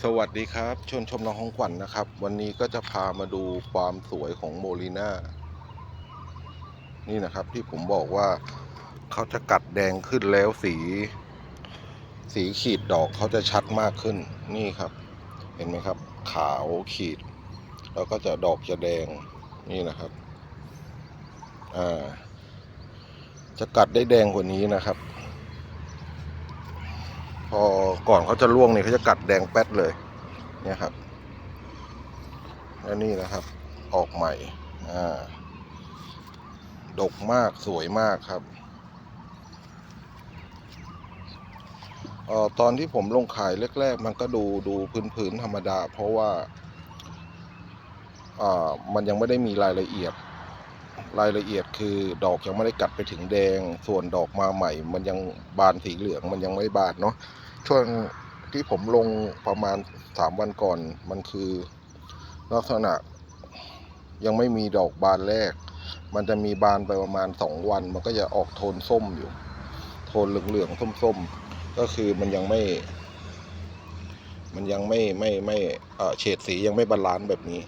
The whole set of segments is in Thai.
สวัสดีครับชวนชมน้องของขวัญนะครับ วันนี้ก็จะพามาดูความสวยของโมลิน่านี่นะครับที่ผมบอกว่าเขาจะกัดแดงขึ้นแล้วสี สีขีดดอกเขาจะชัดมากขึ้นนี่ครับ เห็นไหมครับ ขาวขีด แล้วก็จะดอกจะแดงนี่นะครับอ่าจะกัดได้แดงกว่านี้นะครับ พอก่อนเขาจะร่วงเนี่ยเขาจะกัดแดงแป๊ดเลย เนี่ยครับ แล้วนี่นะครับ ออกใหม่ อ่า ดกมากสวยมากครับออตอนที่ผมลงขายแรก ๆ มันก็ดูดูพื้นๆธรรมดา เพราะว่าอ่ามันยังไม่ได้มีรายละเอียด รายละเอียดคือดอกยังไม่ได้กัดไปถึงแดง ส่วนดอกมาใหม่ มันยังบานสีเหลืองมันยังไม่บานเนาะช่วงที่ผมลงประมาณสามวันก่อนมันคือ ลักษณะยังไม่มีดอกบานแรก มันจะมีบานไปประมาณสองวัน มันก็จะออกโทนส้มอยู่ โทนเหลืองๆส้มๆ ก็คือมันยังไม่ มันยังไม่ไม่ไม่เอ่อเฉดสียังไม่บาลานซ์แบบนี้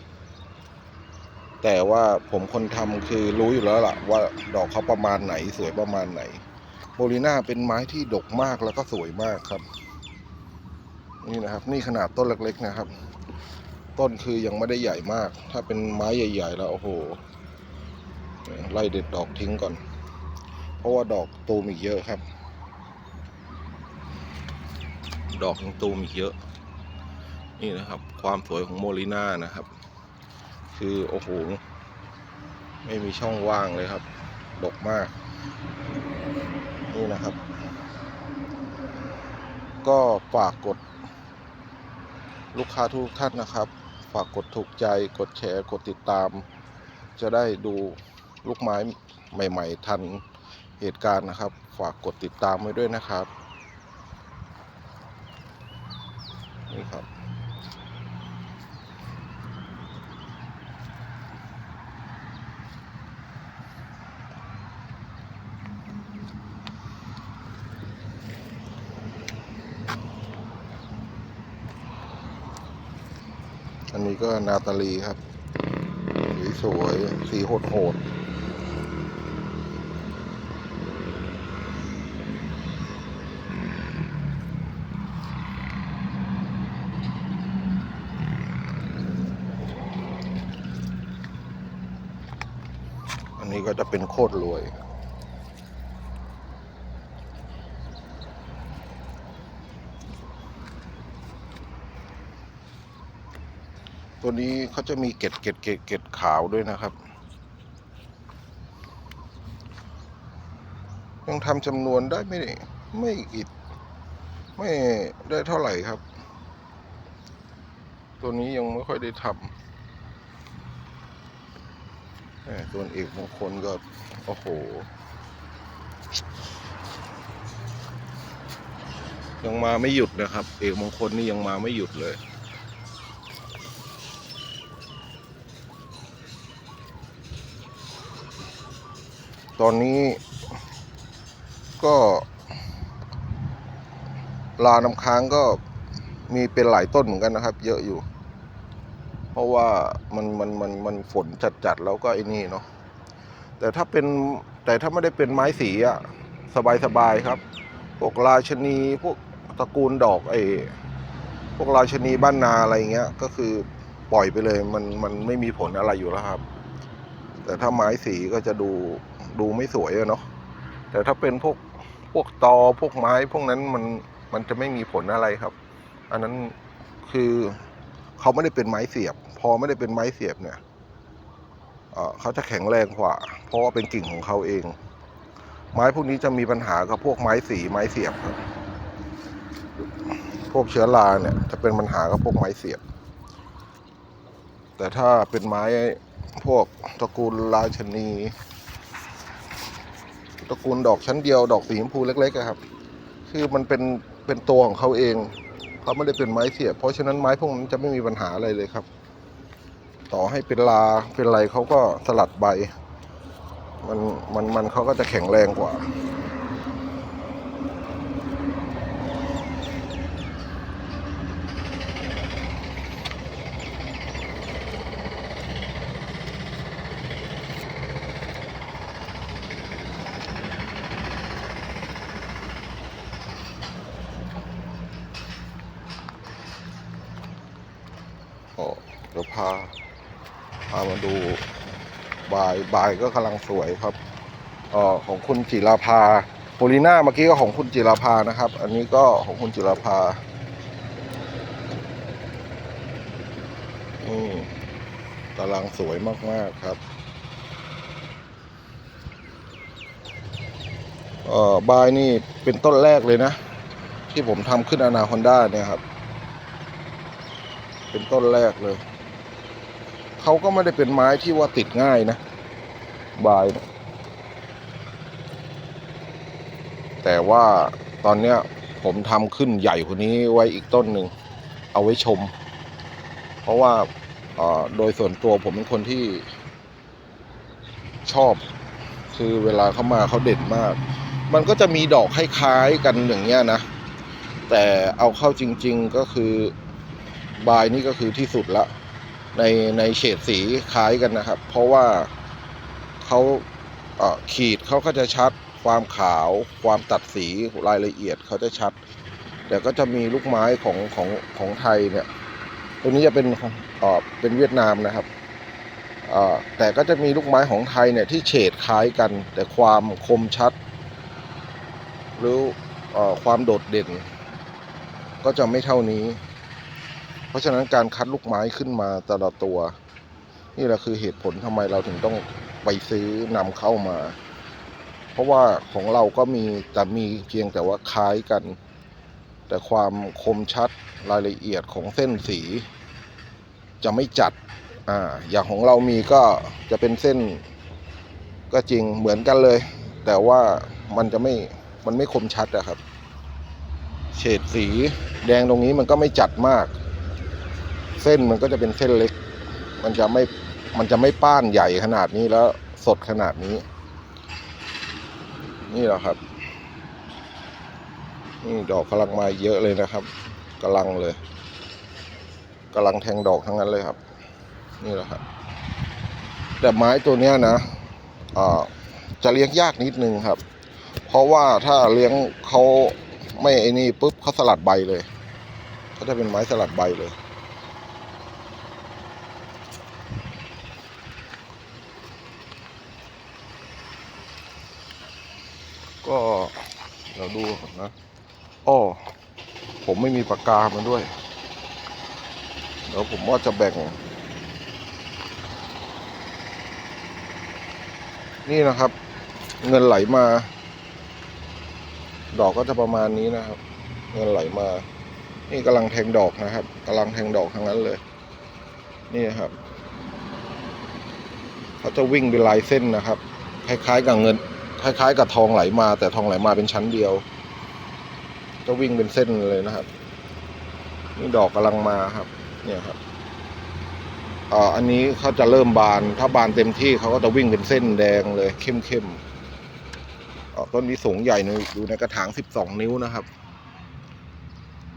แต่ว่าผมคนทำคือรู้อยู่แล้วล่ะ ว่าดอกเขาประมาณไหน สวยประมาณไหนโมลิน่าเป็นไม้ที่ดกมากแล้วก็สวยมากครับ นี่นะครับ นี่ขนาดต้นเล็กๆนะครับ ต้นคือยังไม่ได้ใหญ่มาก ถ้าเป็นไม้ใหญ่ ๆ แล้วโอ้โหไล่เด็ดดอกทิ้งก่อน เพราะว่าดอกตูมอีกเยอะครับ ดอกยังตูมอีกเยอะ นี่นะครับ ความสวยของโมลิน่านะครับ คือโอ้โห ไม่มีช่องว่างเลยครับ ดกมาก นี่นะครับ ก็ฝากกด ลูกค้าทุกท่านนะครับ ฝากกดถูกใจกดแชร์กดติดตาม จะได้ดูลูกไม้ใหม่ ๆ ทันเหตุการณ์นะครับ ฝากกดติดตามไว้ด้วยนะครับ นี่ครับ อั นาตาลีครับสีสวยสีโหดโหดอันนี้ก็จะเป็นโคตรรวย ตัวนี้เขาจะมีเกล็ดเกล็ดเกล็ดเกล็ดขาวด้วยนะครับ ยังทำจำนวนได้ไม่ไม่อิดไม่ได้เท่าไหร่ครับ ตัวนี้ยังไม่ค่อยได้ทำแหม่ส่วเอกมงคลก็ โอ้โห ยังมาไม่หยุดนะครับ เอกมงคลนี่ยังมาไม่หยุดเลย อนนี้ก็ลาน้ำค้างก็มีเป็นหลายต้นเหมือนกันนะครับ เยอะอยู่ เพราะว่ามันมันมันมันฝนจัดจัดๆแล้วก็ไอ้นี่เนาะแต่ถ้าเป็นแต่ถ้าไม่ได้เป็นไม้สีอะสบายสบายครับ พวกราชนีพวกตระกูลดอกไอ้พวกราชนีบ้านนาอะไรเงี้ย ก็คือปล่อยไปเลยมันมันไม่มีผลอะไรอยู่แล้วครับ แต่ถ้าไม้สีก็จะดู ดูไม่สวยอะเนาะแต่ถ้าเป็นพวกพวกตอพวกไม้พวกนั้นมันมันจะไม่มีผลอะไรครับ อันนั้นคือเขาไม่ได้เป็นไม้เสียบ พอไม่ได้เป็นไม้เสียบเนี่ยเขาจะแข็งแรงกว่า เพราะว่าเป็นกิ่งของเขาเอง ไม้พวกนี้จะมีปัญหากับพวกไม้สีไม้เสียบครับพวกเชื้อราเนี่ยจะเป็นปัญหากับพวกไม้เสียบ แต่ถ้าเป็นไม้พวกตระกูลราชนี ตระกูลดอกชั้นเดียว ดอกสีชมพูเล็กๆครับ คือมันเป็นเป็นตัวของเขาเองเขาไม่ได้เป็นไม้เสียบเพราะฉะนั้นไม้พวกนั้นจะไม่มีปัญหาอะไรเลยครับ ต่อให้เป็นลาเป็นอะไรเขาก็สลัดใบ มันมันมันเขาก็จะแข็งแรงกว่า น ก็เดี๋ยวพาพามาดูบายก็กำลังสวยครับออของคุณจิราภาโพลิน่าเมื่อกี้ก็ของคุณจิราภานะครับ อันนี้ก็ของคุณจิราภาอืมกำลังสวยมาก ๆ ครับเอ่อบายนี่เป็นต้นแรกเลยนะ ที่ผมทำขึ้นอนาคอนด้าเนี่ยครับ เป็นต้นแรกเลย เขาก็ไม่ได้เป็นไม้ที่ว่าติดง่ายนะ บาย แต่ว่าตอนเนี้ยผมทำขึ้นใหญ่กว่านี้ไว้อีกต้นหนึ่ง เอาไว้ชม เพราะว่าโดยส่วนตัวผมเป็นคนที่ชอบ คือเวลาเขามาเขาเด่นมาก มันก็จะมีดอกคล้ายๆกันอย่างเงี้ยนะ แต่เอาเข้าจริง ๆก็คือบายนี่ก็คือที่สุดละ ในในเฉดสีคล้ายกันนะครับ เพราะว่า เขาเขีดเขาก็จะชัดความขาวความตัดสีรายละเอียดเขาจะชัด แต่ก็จะมีลูกไม้ของของของไทยเนี่ยตัวนี้จะเป็นเป็นเวียดนามนะครับแต่ก็จะมีลูกไม้ของไทยเนี่ยที่เฉดคล้ายกัน แต่ความคมชัด หรืออความโดดเด่น ก็จะไม่เท่านี้ เพราะฉะนั้นการคัดลูกไม้ขึ้นมาแต่ละตัว นี่แหละคือเหตุผลทำไมเราถึงต้อง ไปซื้อนำเข้ามา เพราะว่าของเราก็มีแต่มีเพียงแต่ว่าคล้ายกัน แต่ความคมชัดรายละเอียดของเส้นสี จะไม่จัดอ่าอย่างของเรามีก็จะเป็นเส้น ก็จริงเหมือนกันเลย แต่ว่ามันจะไม่มันไม่คมชัดอะครับ เฉดสีแดงตรงนี้มันก็ไม่จัดมาก เส้นมันก็จะเป็นเส้นเล็ก มันจะไม่ มันจะไม่ป้านใหญ่ขนาดนี้แล้วสดขนาดนี้ นี่แหละครับ นี่ดอกกำลังมาเยอะเลยนะครับกำลังเลยกำลังแทงดอกทั้งนั้นเลยครับ นี่แหละครับ แต่ไม้ตัวเนี้ยนะอ่าจะเลี้ยงยากนิดนึงครับ เพราะว่าถ้าเลี้ยงเขาไม่ไอ้นี่ปุ๊บเขาสลัดใบเลยเขาจะเป็นไม้สลัดใบเลย ก็เดี๋ยวดูนนะอ้อผมไม่มีปากกามาด้วยเดี๋ยวผมว่าจะแบ่ง นี่นะครับ เงินไหลมา ดอกก็จะประมาณนี้นะครับ เงินไหลมา นี่กำลังแทงดอกนะครับกำลังแทงดอกทั้งนั้นเลย นี่ครับเขาจะวิ่งเป็นลายเส้นนะครับ คล้ายๆกับเงิน คล้ายๆ กับทองไหลมา แต่ทองไหลมาเป็นชั้นเดียวจะวิ่งเป็นเส้นเลยนะครับ นี่ดอกกำลังมาครับ เนี่ยครับอ่าอันนี้เขาจะเริ่มบาน ถ้าบานเต็มที่เขาก็จะวิ่งเป็นเส้นแดงเลย เข้มๆอ่าต้นนี้สูงใหญ่หนงอยู่ในกระถางสิบสองนิ้วนะครับ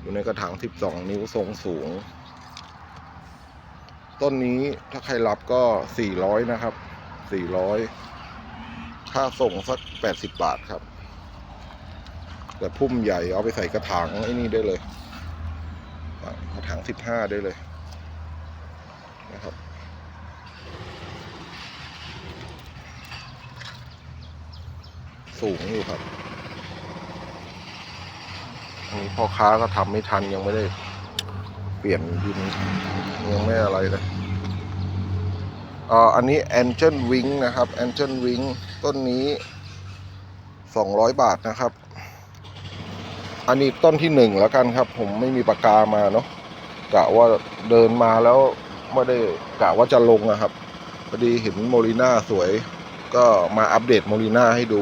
อยู่ในกระถางสิบสองนิ้วทรงสูง ต้นนี้ถ้าใครรับก็สี่ร้อยนะครับสี่ร้อย ค่าส่งสักแปดสิบบาทครับ แต่พุ่มใหญ่เอาไปใส่กระถางไอ้นี่ได้เลยกระถางสิบห้าได้เลยนะครับสูงอยู่ครับอันนี้พ่อค้าก็ทำไม่ทันยังไม่ได้ เปลี่ยนดินยังไม่อะไรเลย อันนี้ Angel Wing นะครับ Angel Wing ต้นนี้ 200 บาทนะครับ อันนี้ต้นที่หนึ่งแล้วกันครับ ผมไม่มีปากกามาเนาะกะว่าเดินมาแล้วไม่ได้กะว่าจะลงนะครับพอดีเห็นโมลิน่าสวย ก็มาอัปเดตโมลิน่าให้ดู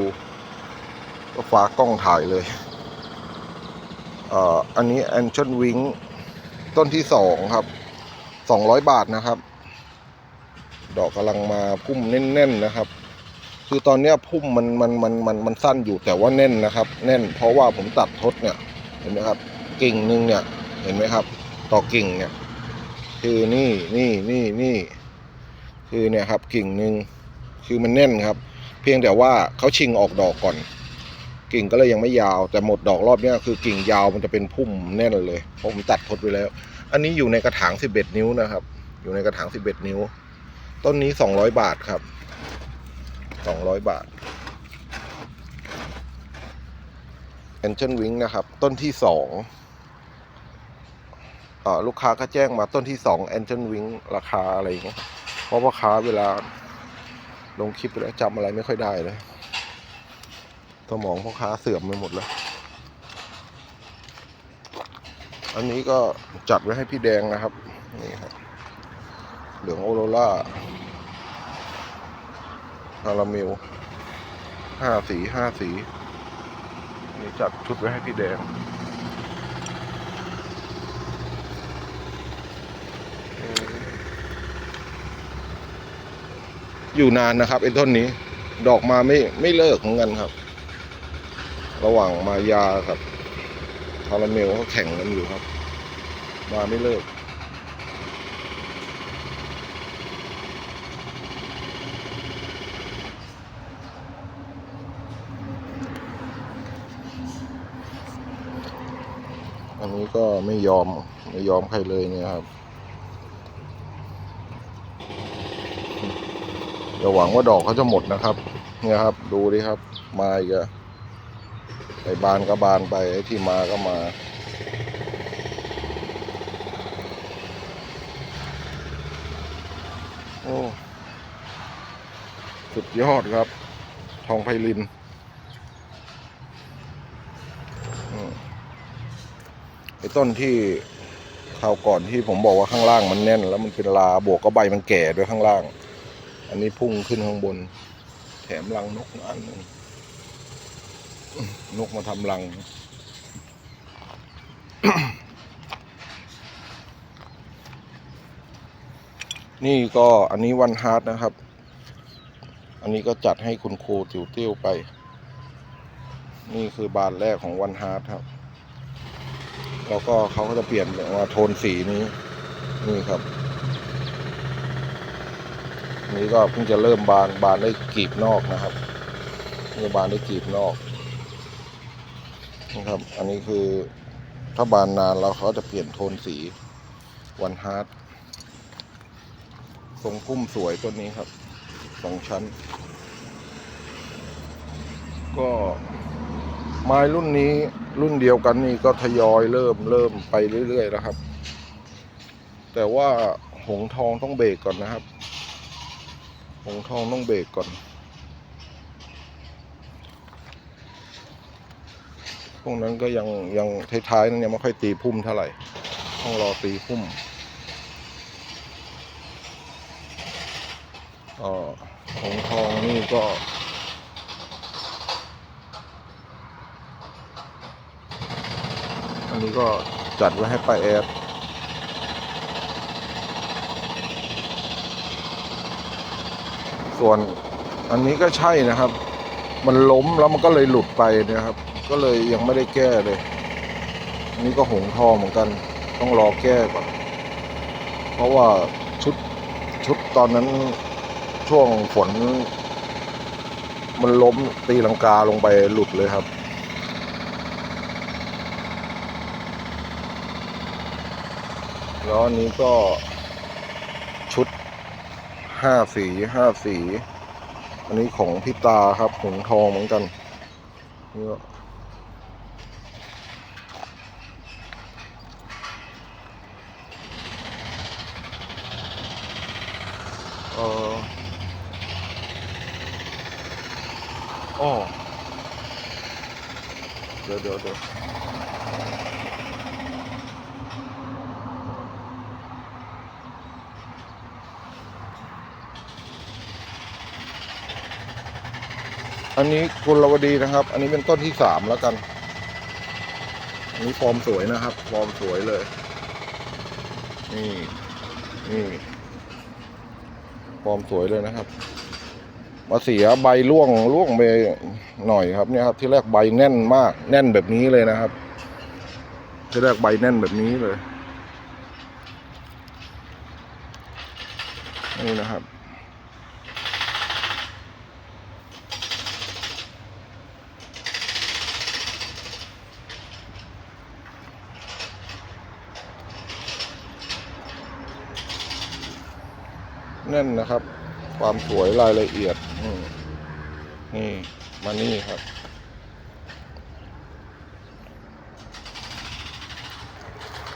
ก็ฝากล้องถ่ายเลยอันนี้ Angel Wing ต้นที่สองครับ 200 บาทนะครับ ดอกกำลังมาพุ่มแน่นๆนะครับ คือตอนเนี้พุ่มมันมันมันมันมันสั้นอยู่แต่ว่าแน่นนะครับ แน่นเพราะว่าผมตัดทดเนี่ยเห็นไหมครับกิ่งหนึ่งเนี่ยเห็นไหมครับ ต่อกิ่งเนี่ยคือนี่นี่นี่นี่คือเนี่ยครับกิ่งหนึ่งคือมันแน่นครับ เพียงแต่ว่าเขาชิงออกดอกก่อน กิ่งก็เลยยังไม่ยาวแต่หมดดอกรอบเนี้ยคือกิ่งยาวมันจะเป็นพุ่มแน่นเลยเพราะผมตัดทดไว้แล้ว อันนี้อยู่ในกระถาง 11 นิ้วนะครับ อยู่ในกระถางสิบเอ็ดนิ้ว ต้นนี้สองร้อยบาทครับสองร้อยบาท a n g e l Wing นะครับ ต้นที่สองอ่าลูกค้าก็แจ้งมาต้นที่สอง a n g e l Wing ราคาอะไรอย่างเงี้ยเพราะว่าค้าเวลาลงคลิปไปแล้วจำอะไรไม่ค่อยได้เลยสมองพ่อค้าเสื่อมไปหมดแล้ว อันนี้ก็จัดไว้ให้พี่แดงนะครับ นี่ครับ เหลืองโอโรล่าคาราเมลห้าสีห้าสีนี่จัดชุดไว้ให้พี่แดงอยู่นานนะครับไอ้ต้นนี้ ดอกมาไม่ไม่เลิกเหมือนกันครับ ระหว่างมายากับคาราเมลก็แข่งกันอยู่ครับ มาไม่เลิก อันนี้ก็ ไม่ยอมไม่ยอมใครเลยเนี่ยครับอย่าหวังว่าดอกเขาจะหมดนะครับ เนี่ยครับ ดูดิครับ มาอีกอะไอ้บานก็บานไปไอ้ที่มาก็มาโอ้สุดยอดครับ ทองไพลินอืมไอ้ต้นที่คราวก่อนที่ผมบอกว่าข้างล่างมันแน่น แล้วมันเป็นลาบวกก็ใบมันแก่ด้วยข้างล่าง อันนี้พุ่งขึ้นข้างบน แถมรังนกอันนึงนกมาทำรัง นี่ก็อันนี้วันฮาร์ดนะครับ อันนี้ก็จัดให้คุณครูติวเตี้ยวไป นี่คือบานแรกของวันฮาร์ดครับ แล้วก็เขาก็จะเปลี่ยนมาโทนสีนี้ นี่ครับ นี่ก็เพิ่งจะเริ่มบานบานได้กีบนอกนะครับนี่บานได้กีบนอกนะครับ อันนี้คือถ้าบานนานแล้วเขาจะเปลี่ยนโทนสีวันฮาร์ดทรงพุ่มสวยต้นนี้ครับสองชั้น ก็ไม้รุ่นนี้ รุ่นเดียวกันนี่ก็ทยอยเริ่มเริ่มไปเรื่อยๆแล้วครับ แต่ว่าหงทองต้องเบรกก่อนนะครับ หงทองต้องเบรกก่อน พวกนั้นก็ยังยังท้ายๆนั้นยังไม่ค่อยตีพุ่มเท่าไหร่ต้องรอตีพุ่มก็หงทองนี่ก็ อันนี้ก็จัดไว้ให้ป้าแอดส่วนอันนี้ก็ใช่นะครับ มันล้มแล้วมันก็เลยหลุดไปนะครับ ก็เลยยังไม่ได้แก้เลย อันนี้ก็หงทองเหมือนกัน ต้องรอแก้ก่อน เพราะว่าชุดชุดตอนนั้นช่วงฝน มันล้มตีลังกาลงไปหลุดเลยครับ แล้วอันนี้ก็ชุดห้าสีห้าสี อันนี้ของพี่ตาครับหงทองเหมือนกันนี่ก็เอออ้อเดี๋ยวเดี๋ยวเดี๋ยว อันนี้ กุลวดีนะครับ อันนี้เป็นต้นที่สามแล้วกัน อันนี้ฟอร์มสวยนะครับ ฟอร์มสวยเลย นี่ นี่ฟอร์มสวยเลยนะครับ มาเสียใบร่วงร่วงไปหน่อยครับเนี่ยครับที่แรกใบแน่นมาก แน่นแบบนี้เลยนะครับ ที่แรกใบแน่นแบบนี้เลย นี่นะครับ น่นนะครับ ความสวยรายละเอียดนี่มานี่ครับ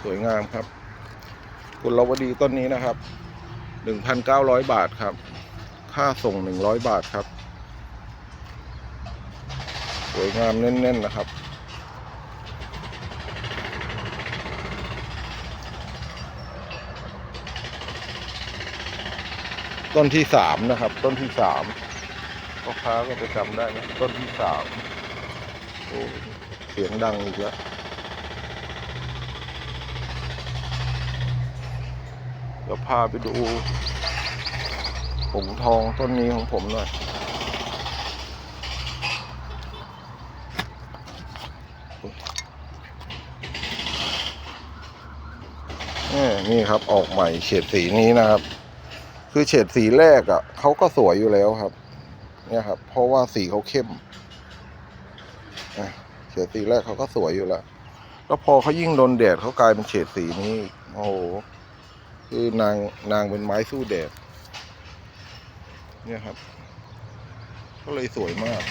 สวยงามครับกุลวดีต้นนี้นะครับ1,900บาทครับ ค่าส่ง100บาทครับ สวยงามแน่นๆนะครับ ต้นที่สามนะครับ ต้นที่สามพ่อค้าก็จะจำได้นะต้นที่สามโอ้เสียงดังอีกแล้วเดี๋ยวพาไปดูผงทองต้นนี้ของผมหน่อยนี่นี่ครับออกใหม่เฉดสีนี้นะครับ คือเฉดสีแรกอะ่ะเขาก็สวยอยู่แล้วครับ เนี่ยครับ เพราะว่าสีเขาเข้มเฉดสีแรกเขาก็สวยอยู่แล้ว แล้วพอเขายิ่งโดนแดดเขากลายเป็นเฉดสีนี้ โอ้โห คือนางนางเป็นไม้สู้แดด เนี่ยครับ ก็เลยสวยมาก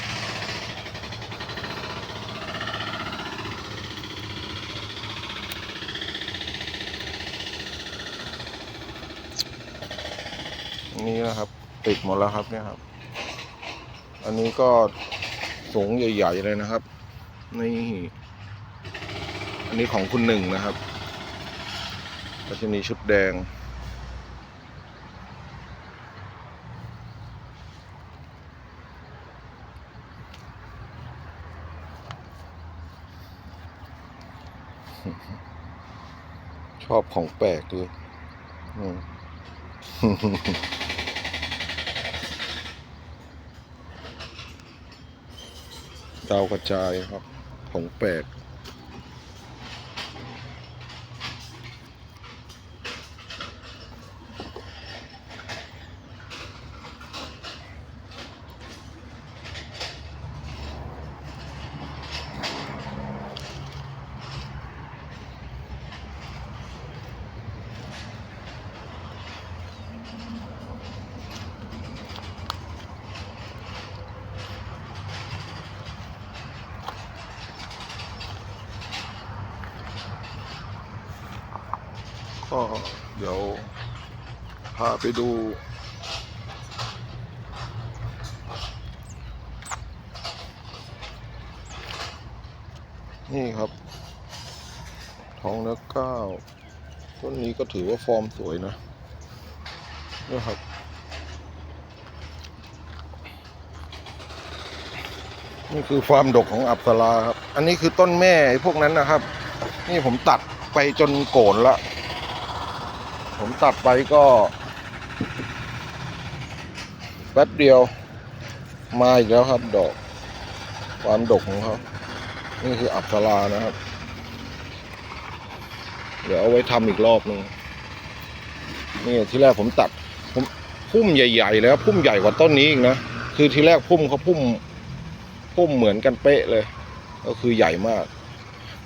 นี่นะครับ ติดหมดแล้วครับเนี่ยครับ อันนี้ก็สูงใหญ่ๆเลยนะครับ นี่ อันนี้ของคุณหนึ่งนะครับก็จะมีชุดแดง ชอบของแปลกด้วยอืม ดาวกระจายครับของแปลก เดี๋ยวพาไปดูนี่ครับ ทองเนื้อเก้าต้นนี้ก็ถือว่าฟอร์มสวยนะนี่ครับ นี่คือความดกของอัปสราครับ อันนี้คือต้นแม่พวกนั้นนะครับ นี่ผมตัดไปจนโกนละ ผมตัดไปก็แป๊บเดียว มาอีกแล้วครับ ดอก ความดกของเขา นี่คืออัปสรานะครับ เดี๋ยวเอาไว้ทำอีกรอบหนึ่งนี่ที่แรกผมตัด ผมพุ่มใหญ่ๆเลยครับพุ่มใหญ่กว่าต้นนี้อีกนะ คือที่แรกพุ่มเขาพุ่ม พุ่มเหมือนกันเป๊ะเลย ก็คือใหญ่มาก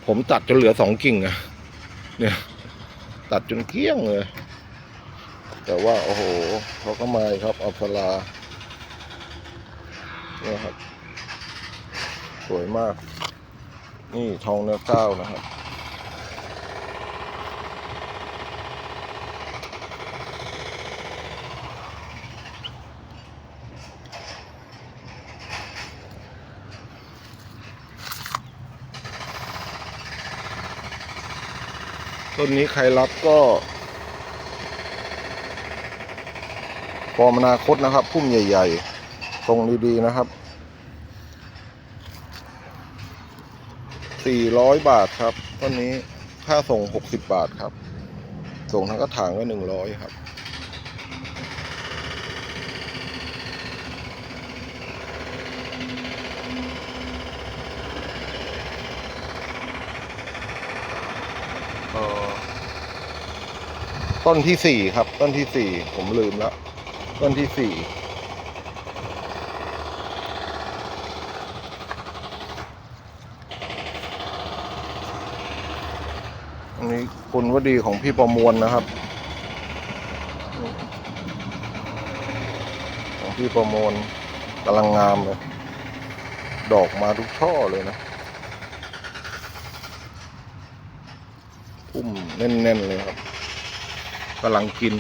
ผมตัดจนเหลือสองกิ่งอะเนี่ย ตัดจนเกลี้ยงเลย แต่ว่าโอ้โหเขาก็มาครับอัปสราเนี่ยครับ สวยมาก นี่ทองเนื้อก้าวนะครับต้นนี้ใครรับก็ ฟอร์มอนาคตนะครับ พุ่มใหญ่ๆ ตรงดีๆนะครับ 400 บาทครับต้นนี้ค่าส่ง 60 บาทครับ ส่งทั้งกระถางก็100 ครับต้นที่สี่ครับ ต้นที่สี่ผมลืมแล้ว ต้นที่สี่อันนี้คุณวดีของพี่ประมวลนะครับที่ประมวลกำลังงามเลย ดอกมาทุกช่อเลยนะพุ่มแน่น ๆ เลยครับกำลังกิน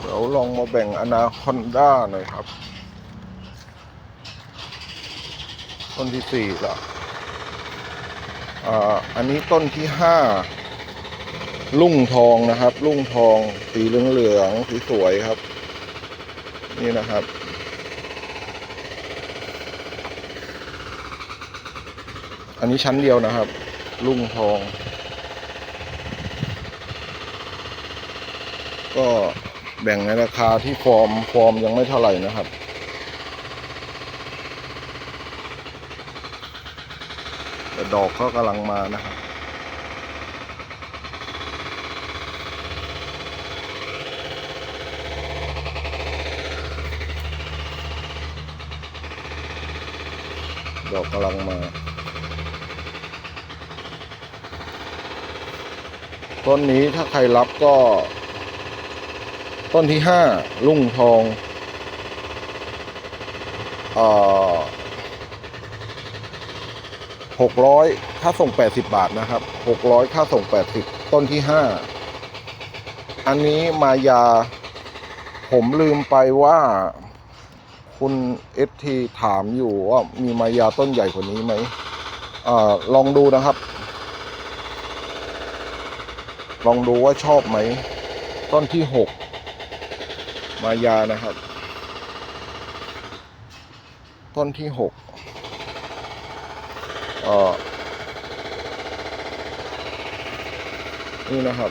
เดี๋ยวล องมาแบ่งอนาคอนด้าหน่อยครับ ต้นที่สี่ละอ่าอันนี้ต้นที่ห้าลุ่งทองนะครับ ลุ่งทองสีเหลืองเหลืองๆสีสวยครับ นี่นะครับ อันนี้ชั้นเดียวนะครับ ลุ่งทอง ก็ แบ่งในราคาที่ฟอร์มฟอร์มยังไม่เท่าไหร่นะครับ แต่ดอกก็กำลังมานะครับดอกกำลังมา ต้นนี้ถ้าใครรับก็ ต้นที่ห้าลุ่งทองหกร้อยค่าส่งแปดสิบบาทนะครับหกร้อยค่าส่งแปดสิบต้นที่ห้าอันนี้มายา ผมลืมไปว่าคุณเอสทีถามอยู่ว่ามีมายาต้นใหญ่กว่านี้ไหมอลองดูนะครับ ลองดูว่าชอบไหม ต้นที่หก มายานะครับ ต้นที่หกอ่อนี่นะครับ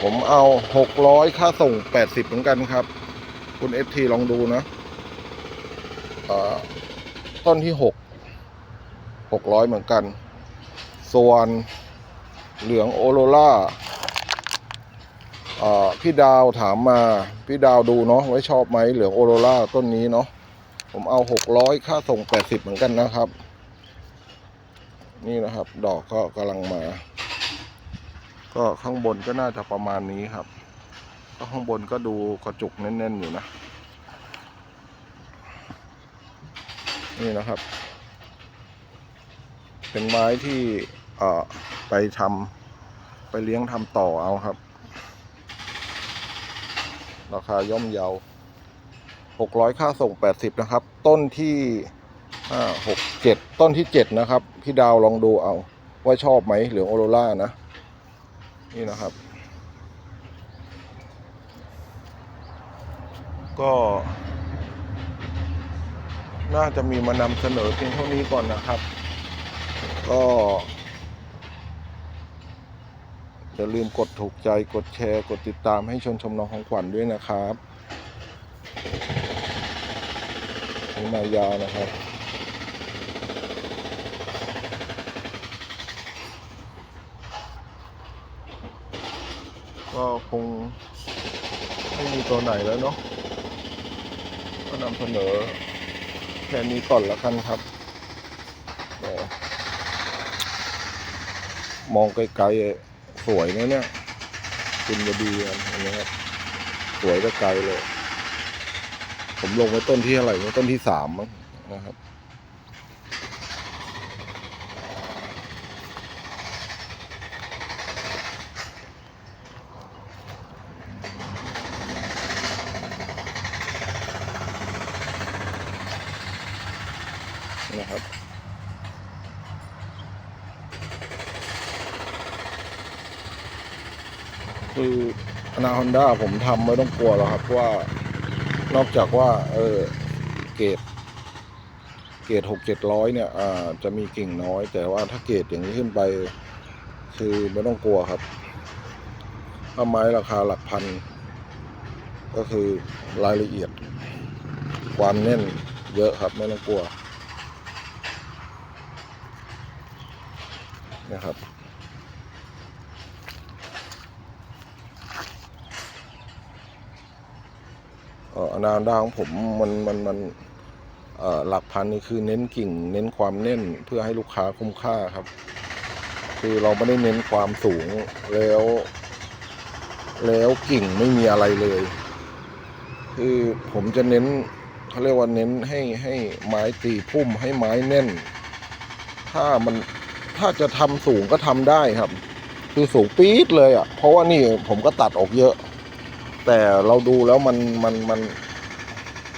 ผมเอาหกร้อยค่าส่งแปดสิบเหมือนกันครับ คุณเอฟทีลองดูนะอ่อต้นที่หกหกร้อยเหมือนกัน ส่วนเหลืองโอโรล่า พี่ดาวถามมา พี่ดาวดูเนาะไว้ชอบไหมเหลืองโอโรล่าต้นนี้เนาะผมเอาหกร้อยค่าส่งแปดสิบเหมือนกันนะครับ นี่นะครับ ดอกก็กำลังมา ก็ข้างบนก็น่าจะประมาณนี้ครับ ก็ข้างบนก็ดูกระจุกแน่นๆอยู่นะ นี่นะครับ เป็นไม้ที่เอ่อไปทำไปเลี้ยงทำต่อเอาครับ ราคาย่อมเยาหกร้อยค่าส่งแปดสิบนะครับ ต้นที่ห้าหกเจ็ดต้นที่เจ็ดนะครับ พี่ดาวลองดูเอา ว่าชอบไหมเหลืองโอโรล่านะ นี่นะครับ ก็ น่าจะมีมานำเสนอเพียงเท่านี้ก่อนนะครับ ก็ อย่าลืมกดถูกใจกดแชร์ กดติดตามให้ชนชมน้องของขวัญด้วยนะครับนี่มายานะครับก็คงไม่มีตัวไหนแล้วเนาะก็นำเสนอแค่นี้ก่อนละกันครับ มองไกลๆ สวยนะเนี่ยคุณจะดีอันนี้ครับสวยแต่ไกลเลย ผมลงไว้ต้นที่อะไรต้นที่สามมั้งนะครับ คืออนาฮอนด้าผมทำไม่ต้องกลัวหรอกครับว่า นอกจากว่า เออเกรดเกรดหกเจ็ดร้อยเนี่ยอ่าจะมีกิ่งน้อย แต่ว่าถ้าเกรดอย่างนี้ขึ้นไป คือไม่ต้องกลัวครับถ้าไม้ราคาหลักพัน ก็คือรายละเอียด ความแน่นเยอะครับ ไม่ต้องกลัวนะครับ อนาดาของผมมันมันมันหลักพันนี่คือเน้นกิ่ง เน้นความแน่นเพื่อให้ลูกค้าคุ้มค่าครับ คือเราไม่ได้เน้นความสูงแล้ว แล้วกิ่งไม่มีอะไรเลย คือผมจะเน้นเขาเรียกว่าเน้นให้ให้ไม้ตีพุ่มให้ไม้แน่น ถ้ามันถ้าจะทำสูงก็ทำได้ครับ คือสูงปี๊ดเลยอะ เพราะว่านี่ผมก็ตัดออกเยอะ แต่เราดูแล้วมันมันมัน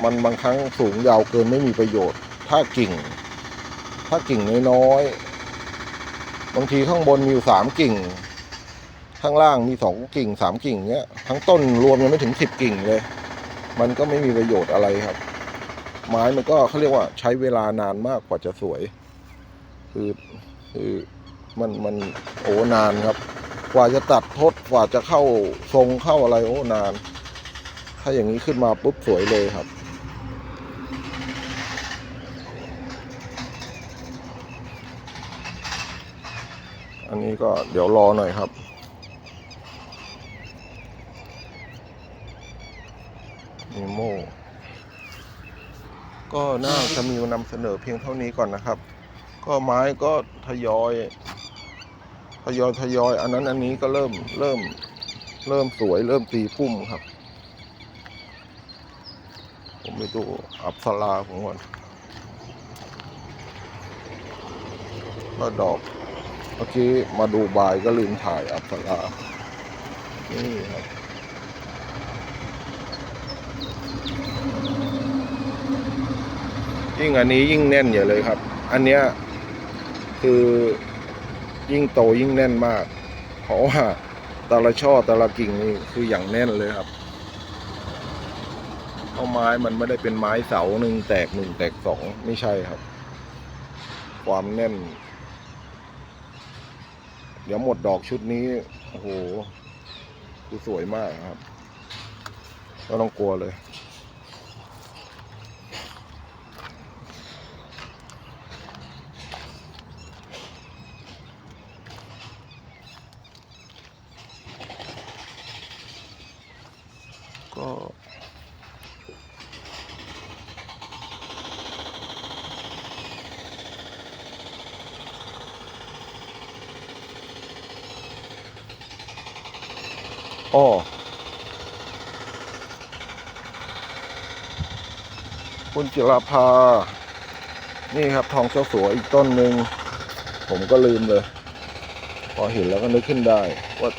มันบางครั้งสูงยาวเกินไม่มีประโยชน์ ถ้ากิ่ง ถ้ากิ่งน้อยๆบางทีข้างบนมีอยู่สามกิ่ง ข้างล่างมีสองกิ่งสามกิ่งเนี้ยทั้งต้นรวมยังไม่ถึงสิบกิ่งเลย มันก็ไม่มีประโยชน์อะไรครับ ไม้มันก็เขาเรียกว่าใช้เวลานานมากกว่าจะสวย คือคือมันมันโอ้นานครับ กว่าจะตัดทดกว่าจะเข้าทรงเข้าอะไรโอ้นาน ถ้าอย่างนี้ขึ้นมาปุ๊บสวยเลยครับ อันนี้ก็เดี๋ยวรอหน่อยครับนิโมก็น่าจะมีมานำเสนอเพียงเท่านี้ก่อนนะครับ ก็ไม้ก็ทยอย ยอยทยอยอันนั้นอันนี้ก็เริ่มเริ่มเริ่มสวยเริ่มตีพุ่มครับ ผมไปดูอับสลาผมก่อนก็ดอกเมื่อกี้มาดูบายก็ลืมถ่ายอับสลา นี่ครับยิ่งอันนี้ยิ่งแน่นอย่เลยครับ อันเนี้ยคือ ยิ่งโตยิ่งแน่นมาก เพราะว่าแต่ละช่อแต่ละกิ่งนี่คืออย่างแน่นเลยครับเพราะไม้มันไม่ได้เป็นไม้เสาหนึ่งแตกหนึ่งแตกสองไม่ใช่ครับ ความแน่น เดี๋ยวหมดดอกชุดนี้โอ้โหคือสวยมากครับไม่ต้องกลัวเลย จิราภา นี่ครับทองเจ้าสัวอีกต้นหนึ่ง ผมก็ลืมเลย พอเห็นแล้วก็นึกขึ้นได้ว่า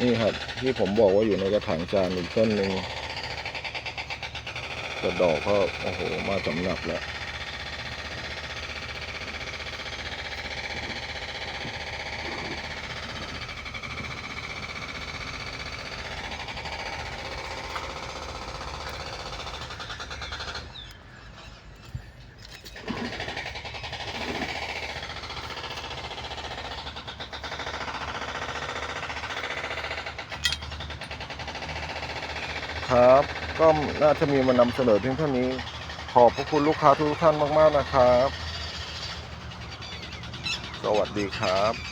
นี่ครับ ที่ผมบอกว่าอยู่ในกระถางจานอีกต้นหนึ่งกระดอกก็โอ้โห มาสำหรับแล้ว ครับ ก็น่าจะมีมานำเสนอเพียงเท่านี้ ขอบพระคุณลูกค้าทุกท่านมาก ๆ นะครับ สวัสดีครับ